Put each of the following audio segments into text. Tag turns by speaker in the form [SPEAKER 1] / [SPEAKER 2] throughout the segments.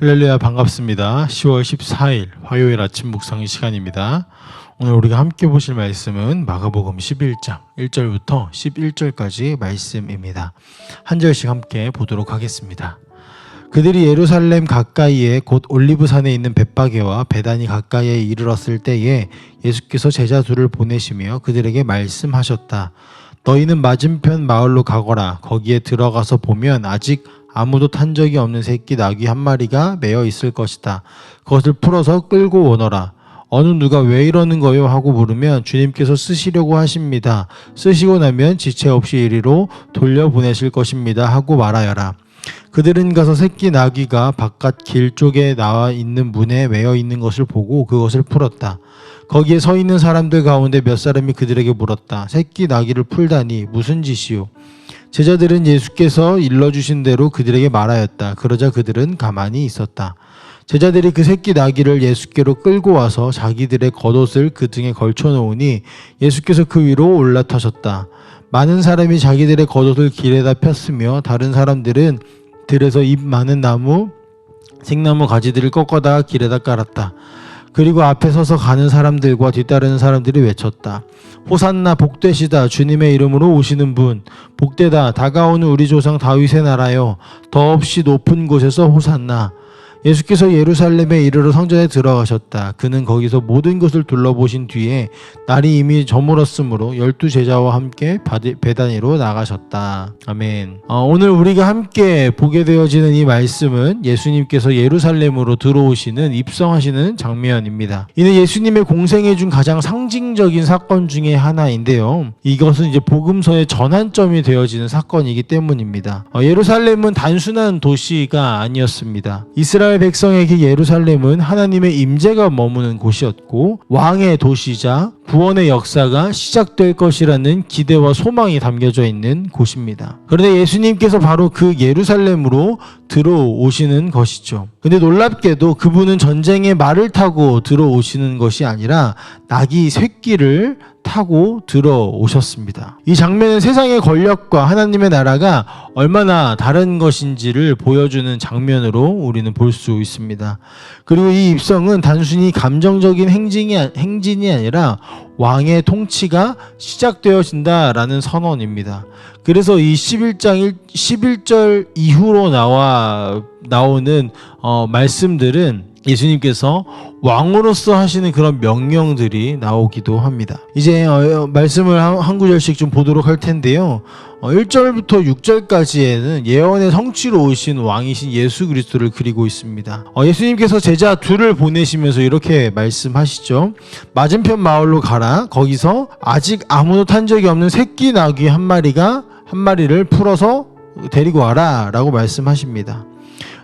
[SPEAKER 1] 할렐루야 반갑습니다. 10월 14일 화요일 아침 묵상 시간입니다. 오늘 우리가 함께 보실 말씀은 마가복음 11장 1절부터 11절까지 말씀입니다. 한 절씩 함께 보도록 하겠습니다. 그들이 예루살렘 가까이에 곧 올리브산에 있는 벳바게와 베단이 가까이에 이르렀을 때에 예수께서 제자 둘을 보내시며 그들에게 말씀하셨다. 너희는 맞은편 마을로 가거라. 거기에 들어가서 보면 아직 아무도 탄 적이 없는 새끼 나귀 한 마리가 매어 있을 것이다. 그것을 풀어서 끌고 오너라. 어느 누가 왜 이러는 거요? 하고 물으면 주님께서 쓰시려고 하십니다. 쓰시고 나면 지체 없이 이리로 돌려보내실 것입니다. 하고 말하여라. 그들은 가서 새끼 나귀가 바깥 길 쪽에 나와 있는 문에 매여 있는 것을 보고 그것을 풀었다. 거기에 서 있는 사람들 가운데 몇 사람이 그들에게 물었다. 새끼 나귀를 풀다니 무슨 짓이요? 제자들은 예수께서 일러주신 대로 그들에게 말하였다. 그러자 그들은 가만히 있었다. 제자들이 그 새끼 나귀를 예수께로 끌고 와서 자기들의 겉옷을 그 등에 걸쳐 놓으니 예수께서 그 위로 올라타셨다. 많은 사람이 자기들의 겉옷을 길에다 폈으며 다른 사람들은 들에서 잎 많은 나무 생나무 가지들을 꺾어다가 길에다 깔았다. 그리고 앞에 서서 가는 사람들과 뒤따르는 사람들이 외쳤다. 호산나 복되시다. 주님의 이름으로 오시는 분. 복되다. 다가오는 우리 조상 다윗의 나라요 더없이 높은 곳에서 호산나 예수께서 예루살렘에 이르러 성전에 들어가셨다. 그는 거기서 모든 것을 둘러보신 뒤에 날이 이미 저물었으므로 열두 제자와 함께 베다니로 나가셨다. 아멘. 어, 오늘 우리가 함께 보게 되어지는 이 말씀은 예수님께서 예루살렘으로 들어오시는 입성하시는 장면입니다. 이는 예수님의 공생애 중 가장 상징적인 사건 중에 하나인데요. 이것은 이제 복음서의 전환점이 되어지는 사건이기 때문입니다. 어, 예루살렘은 단순한 도시가 아니었습니다. 이스라엘 백성에게 예루살렘은 하나님의 임재가 머무는 곳이었고 왕의 도시자 구원의 역사가 시작될 것이라는 기대와 소망이 담겨져 있는 곳입니다. 그런데 예수님께서 바로 그 예루살렘으로 들어오시는 것이죠. 근데 놀랍게도 그분은 전쟁의 말을 타고 들어오시는 것이 아니라 낙이 새끼를 타고 들어오셨습니다. 이 장면은 세상의 권력과 하나님의 나라가 얼마나 다른 것인지를 보여주는 장면으로 우리는 볼 수 있습니다. 그리고 이 입성은 단순히 감정적인 행진이, 행진이 아니라 왕의 통치가 시작되어진다라는 선언입니다. 그래서 이 11장 1, 11절 이후로 나와 나오는 어, 말씀들은 예수님께서 왕으로서 하시는 그런 명령들이 나오기도 합니다. 이제 어, 말씀을 한, 한 구절씩 좀 보도록 할 텐데요. 어, 1절부터 6절까지에는 예언의 성취로 오신 왕이신 예수 그리스도를 그리고 있습니다. 어, 예수님께서 제자 둘을 보내시면서 이렇게 말씀하시죠. 맞은편 마을로 가라. 거기서 아직 아무도 탄 적이 없는 새끼 나귀 한 마리가 한 마리를 풀어서 데리고 와라 라고 말씀하십니다.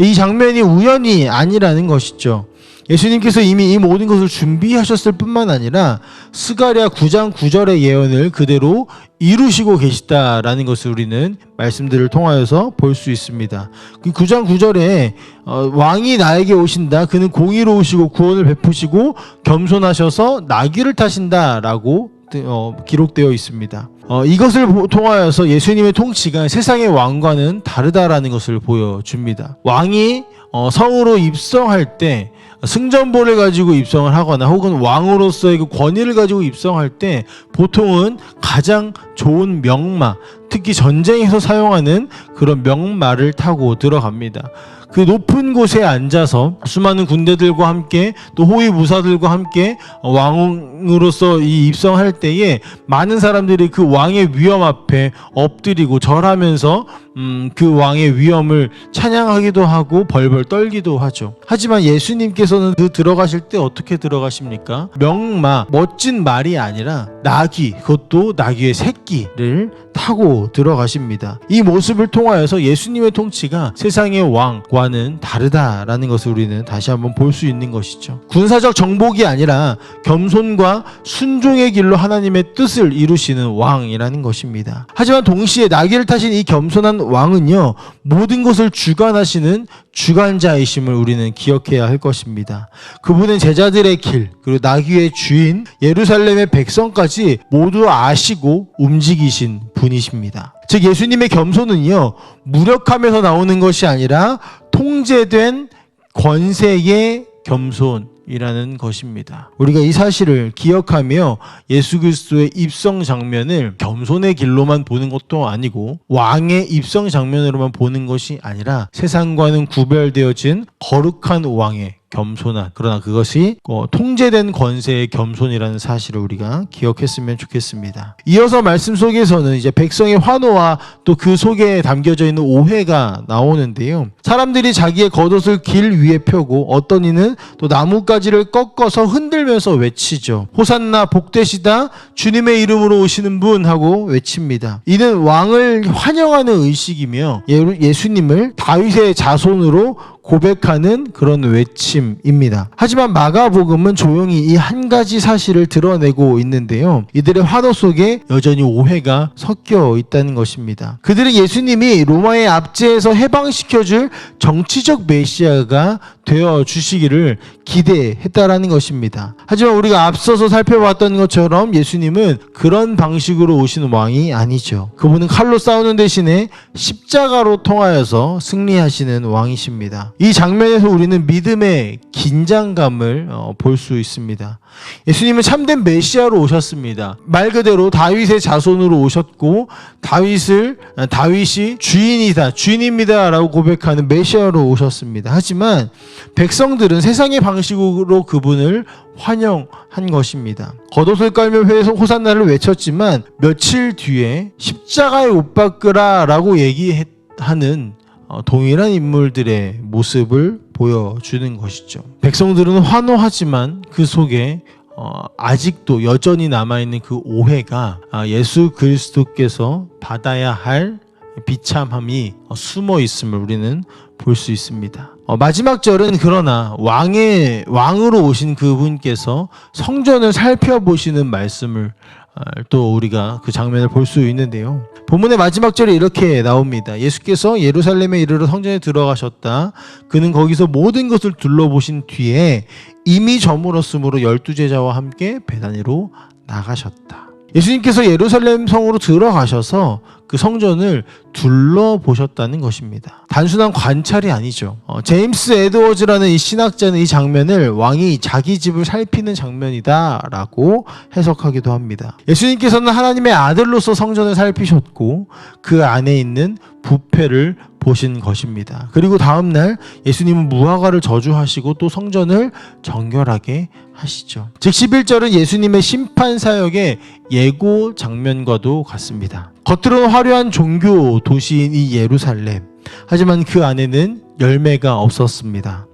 [SPEAKER 1] 이 장면이 우연이 아니라는 것이죠. 예수님께서 이미 이 모든 것을 준비하셨을 뿐만 아니라 스가랴 9장 9절의 예언을 그대로 이루시고 계시다라는 것을 우리는 말씀들을 통하여서 볼 수 있습니다. 그 9장 9절에 어, 왕이 나에게 오신다. 그는 공의로우시고 구원을 베푸시고 겸손하셔서 나귀를 타신다라고 어, 기록되어 있습니다. 어, 이것을 보- 통하여서 예수님의 통치가 세상의 왕과는 다르다라는 것을 보여줍니다. 왕이 어, 성으로 입성할 때 승전보를 가지고 입성을 하거나 혹은 왕으로서의 그 권위를 가지고 입성할 때 보통은 가장 좋은 명마, 특히 전쟁에서 사용하는 그런 명마를 타고 들어갑니다. 그 높은 곳에 앉아서 수많은 군대들과 함께 또 호위 무사들과 함께 왕으로서 이 입성할 때에 많은 사람들이 그 왕의 위엄 앞에 엎드리고 절하면서 음, 그 왕의 위엄을 찬양하기도 하고 벌벌 떨기도 하죠. 하지만 예수님께서 는 그 들어가실 때 어떻게 들어가십니까? 명마, 멋진 말이 아니라 나귀, 그것도 나귀의 새끼를 타고 들어가십니다. 이 모습을 통하여서 예수님의 통치가 세상의 왕과는 다르다라는 것을 우리는 다시 한번 볼 수 있는 것이죠. 군사적 정복이 아니라 겸손과 순종의 길로 하나님의 뜻을 이루시는 왕이라는 것입니다. 하지만 동시에 나귀를 타신 이 겸손한 왕은요, 모든 것을 주관하시는 주관자이심을 우리는 기억해야 할 것입니다. 그분은 제자들의 길, 그리고 나귀의 주인, 예루살렘의 백성까지 모두 아시고 움직이신 분이십니다. 즉, 예수님의 겸손은요, 무력함에서 나오는 것이 아니라 통제된 권세의 겸손 이라는 것입니다. 우리가 이 사실을 기억하며 예수 그리스도의 입성 장면을 겸손의 길로만 보는 것도 아니고 왕의 입성 장면으로만 보는 것이 아니라 세상과는 구별되어진 거룩한 왕의 겸손한 그러나 그것이 어, 통제된 권세의 겸손이라는 사실을 우리가 기억했으면 좋겠습니다. 이어서 말씀 속에서는 이제 백성의 환호와 또 그 속에 담겨져 있는 오해가 나오는데요. 사람들이 자기의 겉옷을 길 위에 펴고 어떤 이는 또 나뭇가지를 꺾어서 흔들면서 외치죠. 호산나 복되시다 주님의 이름으로 오시는 분 하고 외칩니다. 이는 왕을 환영하는 의식이며 예- 예수님을 다윗의 자손으로 고백하는 그런 외침입니다. 하지만 마가복음은 조용히 이 한 가지 사실을 드러내고 있는데요. 이들의 환호 속에 여전히 오해가 섞여 있다는 것입니다. 그들은 예수님이 로마의 압제에서 해방시켜줄 정치적 메시아가 되어 주시기를 기대했다라는 것입니다. 하지만 우리가 앞서서 살펴봤던 것처럼 예수님은 그런 방식으로 오시는 왕이 아니죠. 그분은 칼로 싸우는 대신에 십자가로 통하여서 승리하시는 왕이십니다. 이 장면에서 우리는 믿음의 긴장감을 어, 볼수 있습니다. 예수님은 참된 메시아로 오셨습니다. 말 그대로 다윗의 자손으로 오셨고 다윗을 아, 다윗이 주인이다, 주인입니다라고 고백하는 메시아 로 오셨습니다. 하지만 백성들은 세상의 방식으로 그분을 환영한 것입니다. 겉옷을 깔며 회에서 호산나를 외쳤지만 며칠 뒤에 십자가에 못 박으라라고 얘기하는 어, 동일한 인물들의 모습을 보여주는 것이죠. 백성들은 환호하지만 그 속에 어, 아직도 여전히 남아있는 그 오해가 아, 예수 그리스도께서 받아야 할 비참함이 어, 숨어 있음을 우리는 볼 수 있습니다. 어, 마지막 절은 그러나 왕의 왕으로 오신 그분께서 성전을 살펴보시는 말씀을 아, 또 우리가 그 장면을 볼 수 있는데요. 본문의 마지막 절에 이렇게 나옵니다. 예수께서 예루살렘에 이르러 성전에 들어가셨다. 그는 거기서 모든 것을 둘러보신 뒤에 이미 저물었으므로 열두 제자와 함께 배단위로 나가셨다. 예수님께서 예루살렘 성으로 들어가셔서 그 성전을 둘러보셨다는 것입니다. 단순한 관찰이 아니죠. 어, 제임스 에드워즈라는 이 신학자는 이 장면을 왕이 자기 집을 살피는 장면이다라고 해석하기도 합니다. 예수님께서는 하나님의 아들로서 성전을 살피셨고 그 안에 있는 부패를 보신 것입니다. 그리고 다음 날 예수님은 무화과를 저주하시고 또 성전을 정결하게 하시죠. 즉 11절은 예수님의 심판 사역의 예고 장면과도 같습니다. 겉으로는 화려한 종교 도시인 이 예루살렘. 하지만 그 안에는 열매가 없었습니다.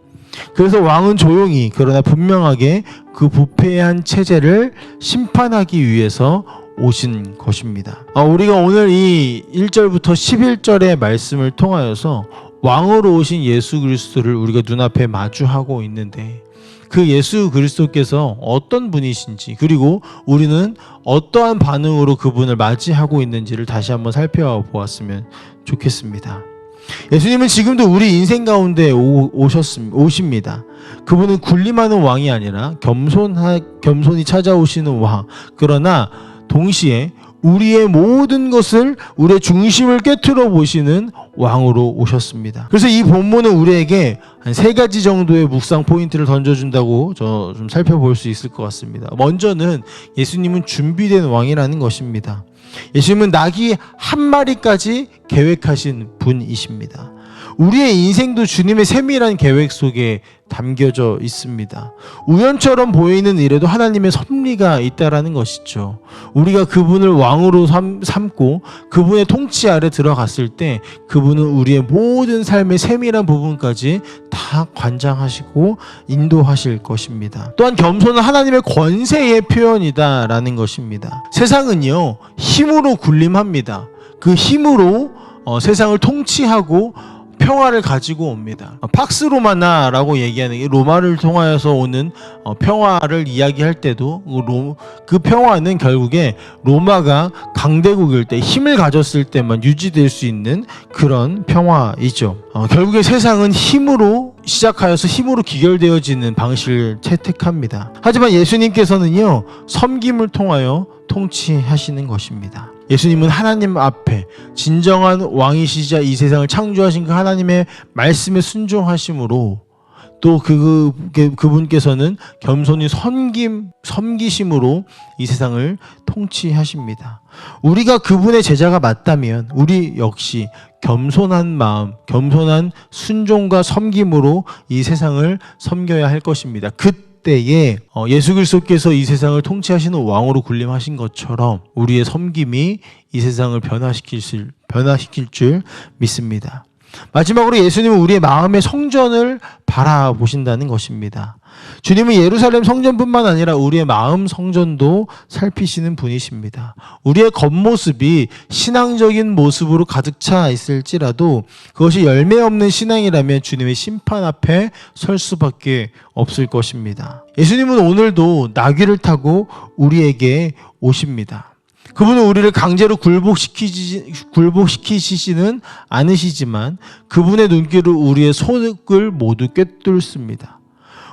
[SPEAKER 1] 그래서 왕은 조용히 그러나 분명하게 그 부패한 체제를 심판하기 위해서 오신 것입니다. 아, 우리가 오늘 이 1절부터 11절의 말씀을 통하여서 왕으로 오신 예수 그리스도를 우리가 눈앞에 마주하고 있는데 그 예수 그리스도께서 어떤 분이신지 그리고 우리는 어떠한 반응으로 그분을 맞이하고 있는지를 다시 한번 살펴보았으면 좋겠습니다. 예수님은 지금도 우리 인생 가운데 오, 오셨습, 오십니다. 그분은 군림하는 왕이 아니라 겸손하, 겸손히 찾아오시는 왕. 그러나 동시에 우리의 모든 것을 우리의 중심을 깨트려 보시는 왕으로 오셨습니다. 그래서 이 본문은 우리에게 한 세 가지 정도의 묵상 포인트를 던져준다고 저 좀 살펴볼 수 있을 것 같습니다. 먼저는 예수님은 준비된 왕이라는 것입니다. 예수님은 낙이 한 마리까지 계획하신 분이십니다. 우리의 인생도 주님의 세밀한 계획 속에 담겨져 있습니다. 우연처럼 보이는 일에도 하나님의 섭리가 있다라는 것이죠. 우리가 그분을 왕으로 삼, 삼고 그분의 통치 아래 들어갔을 때 그분은 우리의 모든 삶의 세밀한 부분까지 다 관장하시고 인도하실 것입니다. 또한 겸손은 하나님의 권세의 표현이다라는 것입니다. 세상은요 힘으로 군림합니다. 그 힘으로 어, 세상을 통치하고 평화를 가지고 옵니다. 팍스 로마나라고 얘기하는 게 로마를 통하여서 오는 어, 평화를 이야기할 때도 그, 로, 그 평화는 결국에 로마가 강대국일 때 힘을 가졌을 때만 유지될 수 있는 그런 평화이죠. 어, 결국에 세상은 힘으로 시작하여서 힘으로 기결되어지는 방식을 채택합니다. 하지만 예수님께서는요 섬김을 통하여 통치하시는 것입니다. 예수님은 하나님 앞에 진정한 왕이시자 이 세상을 창조하신 그 하나님의 말씀에 순종하심으로 또 그, 그 그분께서는 겸손히 섬김 섬기심으로 이 세상을 통치하십니다. 우리가 그분의 제자가 맞다면 우리 역시 겸손한 마음, 겸손한 순종과 섬김으로 이 세상을 섬겨야 할 것입니다. 그 때에 어, 예수 그리스도께서 이 세상을 통치하시는 왕으로 군림하신 것처럼 우리의 섬김이 이 세상을 변화시킬 줄, 변화시킬 줄 믿습니다. 마지막으로 예수님은 우리의 마음의 성전을 바라보신다는 것입니다. 주님은 예루살렘 성전뿐만 아니라 우리의 마음 성전도 살피시는 분이십니다. 우리의 겉모습이 신앙적인 모습으로 가득 차 있을지라도 그것이 열매 없는 신앙이라면 주님의 심판 앞에 설 수밖에 없을 것입니다. 예수님은 오늘도 나귀를 타고 우리에게 오십니다. 그분은 우리를 강제로 굴복시키지, 굴복시키시지는 않으시지만 그분의 눈길로 우리의 속을 모두 꿰뚫습니다.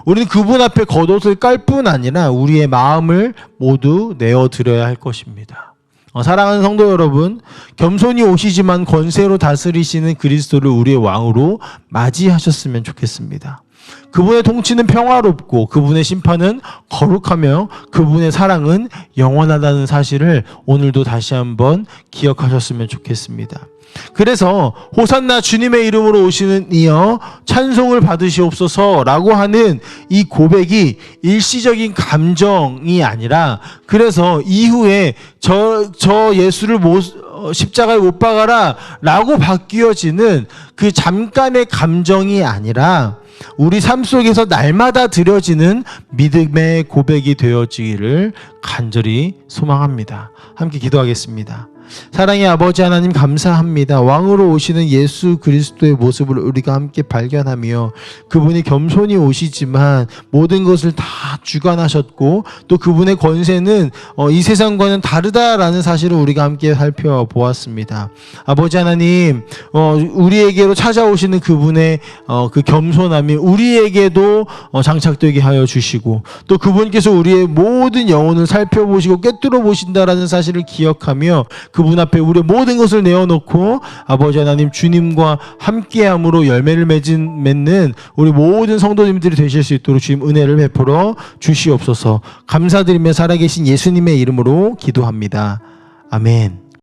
[SPEAKER 1] 우리는 그분 앞에 겉옷을 깔 뿐 아니라 우리의 마음을 모두 내어드려야 할 것입니다. 어, 사랑하는 성도 여러분, 겸손히 오시지만 권세로 다스리시는 그리스도를 우리의 왕으로 맞이하셨으면 좋겠습니다. 그분의 통치는 평화롭고 그분의 심판은 거룩하며 그분의 사랑은 영원하다는 사실을 오늘도 다시 한번 기억하셨으면 좋겠습니다. 그래서 호산나 주님의 이름으로 오시는 이여 찬송을 받으시옵소서라고 하는 이 고백이 일시적인 감정이 아니라 그래서 이후에 저, 저 예수를 못, 어, 십자가에 못 박아라 라고 바뀌어지는 그 잠깐의 감정이 아니라 우리 삶 속에서 날마다 드려지는 믿음의 고백이 되어지기를 간절히 소망합니다. 함께 기도하겠습니다. 사랑의 아버지 하나님 감사합니다. 왕으로 오시는 예수 그리스도의 모습을 우리가 함께 발견하며 그분이 겸손히 오시지만 모든 것을 다 주관하셨고 또 그분의 권세는 어, 이 세상과는 다르다라는 사실을 우리가 함께 살펴보았습니다. 아버지 하나님 어, 우리에게로 찾아오시는 그분의 어, 그 겸손함이 우리에게도 어, 장착되게 하여 주시고 또 그분께서 우리의 모든 영혼을 살펴보시고 꿰뚫어 보신다라는 사실을 기억하며 그분 앞에 우리의 모든 것을 내어놓고 아버지 하나님 주님과 함께함으로 열매를 맺은 맺는 우리 모든 성도님들이 되실 수 있도록 주님 은혜를 베풀어 주시옵소서 감사드리며 살아계신 예수님의 이름으로 기도합니다. 아멘.